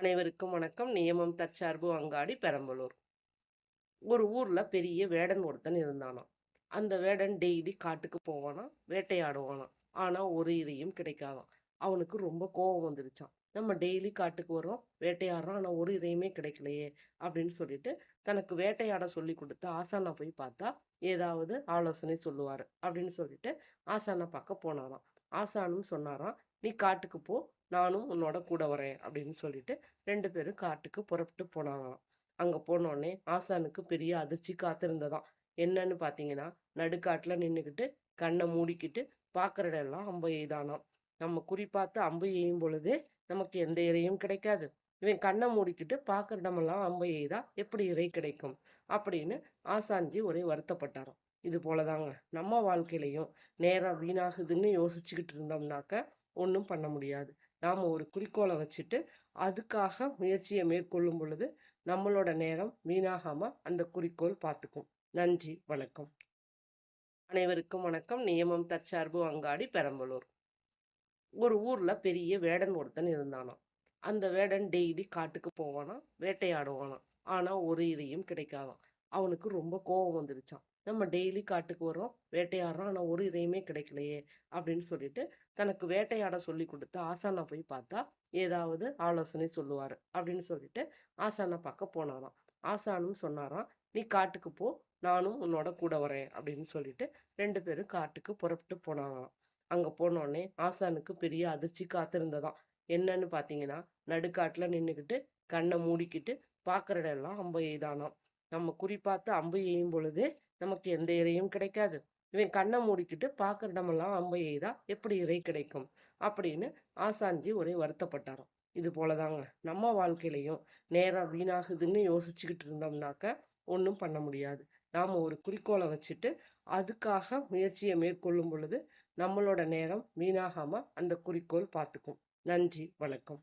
அனைவருக்கும் வணக்கம். நியமம் தற்சார்பு அங்காடி பெரம்பலூர். ஒரு ஊரில் பெரிய வேடன் ஒருத்தன் இருந்தானாம். அந்த வேடன் டெய்லி காட்டுக்கு போவானா வேட்டையாடுவானாம். ஆனால் ஒரு இதையும் கிடைக்காதான் அவனுக்கு ரொம்ப கோபம் வந்துருச்சான் நம்ம டெய்லி காட்டுக்கு வரோம் வேட்டையாடுறோம் ஆனால் ஒரு இதையுமே கிடைக்கலையே அப்படின்னு சொல்லிட்டு தனக்கு வேட்டையாட சொல்லி கொடுத்து ஆசானா போய் பார்த்தா ஏதாவது ஆலோசனை சொல்லுவார் அப்படின்னு சொல்லிட்டு ஆசானா பார்க்க போனாராம். ஆசானும் சொன்னாராம் நீ காட்டுக்கு போ நானும் உன்னோட கூட வரேன் அப்படின்னு சொல்லிட்டு ரெண்டு பேரும் காட்டுக்கு புறப்பட்டு போனாங்களாம். அங்கே போனோடனே ஆசானுக்கு பெரிய அதிர்ச்சி காத்திருந்ததாம். என்னன்னு பார்த்தீங்கன்னா நடுக்காட்டில் நின்றுக்கிட்டு கண்ணை மூடிக்கிட்டு பார்க்குற இடம்லாம் அம்பு எய்தானாம் நம்ம குறி பார்த்து அம்பு எய்யும் பொழுது நமக்கு எந்த இறையும் கிடைக்காது. இவன் கண்ணை மூடிக்கிட்டு பார்க்குற இடமெல்லாம் அம்பு எய்தா எப்படி இறை கிடைக்கும்? அப்படின்னு ஆசான்ஜி ஒரே வருத்தப்பட்டாராம். இது போலதாங்க நம்ம வாழ்க்கையிலையும் நேரம் வீணாகுதுன்னு யோசிச்சுக்கிட்டு இருந்தோம்னாக்க ஒன்றும் பண்ண முடியாது. நாம் ஒரு குறிக்கோளை வச்சுட்டு அதுக்காக முயற்சியை மேற்கொள்ளும் பொழுது நம்மளோட நேரம் வீணாகாமல் அந்த குறிக்கோள் பார்த்துக்கும் நன்றி வணக்கம். அனைவருக்கும் வணக்கம். நியமம் தற்சார்பு அங்காடி பெரம்பலூர். ஒரு ஊரில் பெரிய வேடன் ஒருத்தன் இருந்தானாம். அந்த வேடன் டெய்லி காட்டுக்கு போவானா வேட்டையாடுவானாம். ஆனால் ஒரு இதையும் கிடைக்காதான் அவனுக்கு ரொம்ப கோபம் வந்துருச்சான் நம்ம டெய்லி காட்டுக்கு வரோம் வேட்டையாடுறோம் ஆனால் ஒரு இதையுமே கிடைக்கலையே அப்படின்னு சொல்லிட்டு தனக்கு வேட்டையாட சொல்லி கொடுத்து ஆசானா போய் பார்த்தா ஏதாவது ஆலோசனை சொல்லுவார் அப்படின்னு சொல்லிட்டு ஆசானா பார்க்க போனாராம். ஆசானும் சொன்னாராம் நீ காட்டுக்கு போ நானும் உன்னோட கூட வரேன் அப்படின்னு சொல்லிட்டு ரெண்டு பேரும் காட்டுக்கு புறப்பட்டு போனாங்களாம். அங்கே போனோடனே ஆசானுக்கு பெரிய அதிர்ச்சி காத்திருந்ததாம். என்னன்னு பார்த்தீங்கன்னா நடுக்காட்டில் நின்றுக்கிட்டு கண்ணை மூடிக்கிட்டு பார்க்குற இடம் எல்லாம் அம்பு தானாம் நம்ம குறி பார்த்து அம்பு எய்யும் பொழுது நமக்கு எந்த இறையும் கிடைக்காது. இவன் கண்ணை மூடிக்கிட்டு பார்க்குற இடமெல்லாம் அம்பு எய்தா எப்படி இறை கிடைக்கும்? அப்படின்னு ஆசான்ஜி ஒரே வருத்தப்பட்டாராம். இது போலதாங்க. நம்ம வாழ்க்கையிலையும் நேரம் வீணாகுதுன்னு யோசிச்சுக்கிட்டு இருந்தோம்னாக்க ஒன்றும் பண்ண முடியாது. நாம் ஒரு குறிக்கோளை வச்சுட்டு அதுக்காக முயற்சியை மேற்கொள்ளும் பொழுது நம்மளோட நேரம் வீணாகாமல் அந்த குறிக்கோள் பார்த்துக்கும். நன்றி. வணக்கம்.